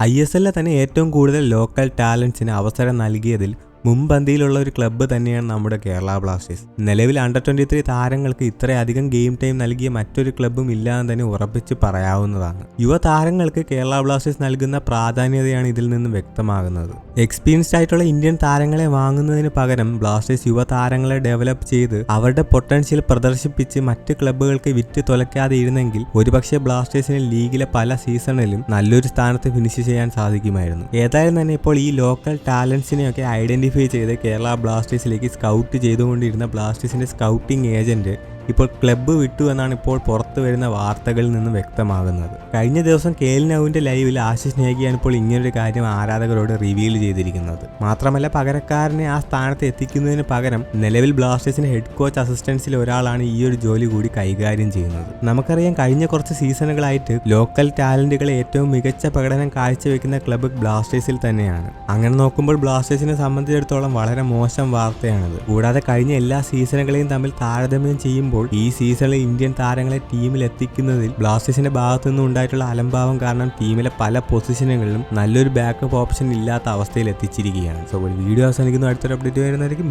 I S എല്ലിലെ തന്നെ ഏറ്റവും കൂടുതൽ ലോക്കൽ ടാലൻസിന് അവസരം നൽകിയതിൽ മുൻപന്തിയിലുള്ള ഒരു ക്ലബ്ബ് തന്നെയാണ് നമ്മുടെ കേരള ബ്ലാസ്റ്റേഴ്സ്. നിലവിൽ അണ്ടർ ട്വന്റി ത്രീ താരങ്ങൾക്ക് ഇത്രയധികം ഗെയിം ടൈം നൽകിയ മറ്റൊരു ക്ലബ്ബും ഇല്ലാന്ന് തന്നെ ഉറപ്പിച്ച് പറയാവുന്നതാണ്. യുവതാരങ്ങൾക്ക് കേരള ബ്ലാസ്റ്റേഴ്സ് നൽകുന്ന പ്രാധാന്യതയാണ് ഇതിൽ നിന്നും വ്യക്തമാകുന്നത്. എക്സ്പീരിയൻസ്ഡ് ആയിട്ടുള്ള ഇന്ത്യൻ താരങ്ങളെ വാങ്ങുന്നതിന് പകരം ബ്ലാസ്റ്റേഴ്സ് യുവതാരങ്ങളെ ഡെവലപ്പ് ചെയ്ത് അവരുടെ പൊട്ടൻഷ്യൽ പ്രദർശിപ്പിച്ച് മറ്റ് ക്ലബ്ബുകൾക്ക് വിറ്റ് തുലയ്ക്കാതെ ഇരുന്നെങ്കിൽ ഒരുപക്ഷെ ബ്ലാസ്റ്റേഴ്സിന് ലീഗിലെ പല സീസണിലും നല്ലൊരു സ്ഥാനത്ത് ഫിനിഷ് ചെയ്യാൻ സാധിക്കുമായിരുന്നു. ഏതായാലും തന്നെ ഇപ്പോൾ ഈ ലോക്കൽ ടാലൻസിനെയൊക്കെ ഐഡന്റിഫൈ ചെയ്ത് കേരള ബ്ലാസ്റ്റേഴ്സിലേക്ക് സ്കൗട്ട് ചെയ്തുകൊണ്ടിരുന്ന ബ്ലാസ്റ്റേഴ്സിന്റെ സ്കൗട്ടിംഗ് ഏജന്റ് ഇപ്പോൾ ക്ലബ്ബ് വിട്ടു എന്നാണ് ഇപ്പോൾ പുറത്തു വരുന്ന വാർത്തകളിൽ നിന്ന് വ്യക്തമാകുന്നത്. കഴിഞ്ഞ ദിവസം കെ എൽ നൌവിന്റെ ലൈവിൽ ആശിഷ് നേഗിയാണ് ഇപ്പോൾ ഇങ്ങനൊരു കാര്യം ആരാധകരോട് റിവീൽ ചെയ്തിരിക്കുന്നത്. മാത്രമല്ല പകരക്കാരനെ ആ സ്ഥാനത്ത് എത്തിക്കുന്നതിന് പകരം നിലവിൽ ബ്ലാസ്റ്റേഴ്സിന്റെ ഹെഡ് കോച്ച് അസിസ്റ്റൻസിൽ ഒരാളാണ് ഈ ഒരു ജോലി കൂടി കൈകാര്യം ചെയ്യുന്നത്. നമുക്കറിയാം കഴിഞ്ഞ കുറച്ച് സീസണുകളായിട്ട് ലോക്കൽ ടാലന്റുകളെ ഏറ്റവും മികച്ച പ്രകടനം കാഴ്ചവെക്കുന്ന ക്ലബ്ബ് ബ്ലാസ്റ്റേഴ്സിൽ തന്നെയാണ്. അങ്ങനെ നോക്കുമ്പോൾ ബ്ലാസ്റ്റേഴ്സിനെ സംബന്ധിച്ചിടത്തോളം വളരെ മോശം വാർത്തയാണിത്. കൂടാതെ കഴിഞ്ഞ എല്ലാ സീസണുകളെയും തമ്മിൽ താരതമ്യം ചെയ്യുമ്പോൾ ഈ സീസണിൽ ഇന്ത്യൻ താരങ്ങളെ ടീമിൽ എത്തിക്കുന്നതിൽ ബ്ലാസ്റ്റേഴ്സിന്റെ ഭാഗത്തു നിന്നും ഉണ്ടായിട്ടുള്ള അലംഭാവം കാരണം ടീമിലെ പല പൊസിഷനുകളിലും നല്ലൊരു ബാക്കപ്പ് ഓപ്ഷൻ ഇല്ലാത്ത അവസ്ഥയിൽ എത്തിച്ചിരിക്കുകയാണ്. സോ വീഡിയോ അവസാനിക്കുന്നു. അടുത്തൊരു അപ്ഡേറ്റ് വരുന്നതായിരിക്കും